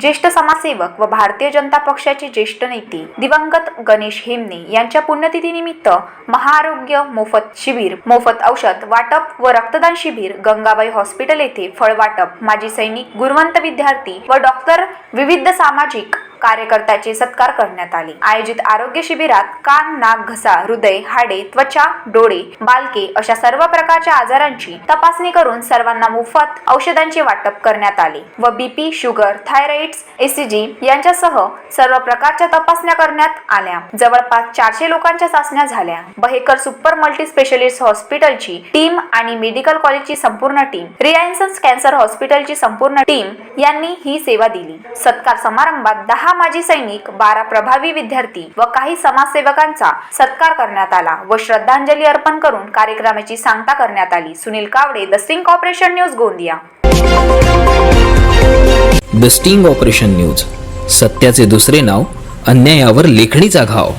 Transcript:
ज्येष्ठ समाजसेवक व भारतीय जनता पक्षाचे ज्येष्ठ नेते दिवंगत गणेश हेमने यांच्या पुण्यतिथीनिमित्त महाआरोग्य मोफत शिबिर मोफत औषध वाटप व रक्तदान शिबिर गंगाबाई हॉस्पिटल येथे फळ वाटप. माजी सैनिक गुणवंत विद्यार्थी व डॉक्टर विविध सामाजिक कार्यकर्त्याचे सत्कार करण्यात आले. आयोजित आरोग्य शिबिरात कान नाक घसा हृदय हाडे त्वचा डोळे बालके अशा सर्व प्रकारच्या आजारांची तपासणी करून सर्वांना मोफत औषधांचे वाटप करण्यात आले व बीपी शुगर थायरॉइड्स एसीजी यांच्यासह सर्व प्रकारच्या तपासण्या करण्यात आल्या. जवळपास चारशे लोकांच्या चाचण्या झाल्या. बहेकर सुपर मल्टी स्पेशलिस्ट हॉस्पिटलची टीम आणि मेडिकल कॉलेजची संपूर्ण टीम रिलायन्स कॅन्सर हॉस्पिटलची संपूर्ण टीम यांनी ही सेवा दिली. सत्कार समारंभात दहा माजी सैनिक बारा प्रभावी विद्यार्थी व काही समाजसेवकांचा सत्कार करण्यात आला व श्रद्धांजली अर्पण करून कार्यक्रमाची सांगता करण्यात आली. Sunil Kawade the sting corporation news Gondia. The sting operation news सत्याचे दुसरे नाव अन्यायावर लेखणीचा घाव.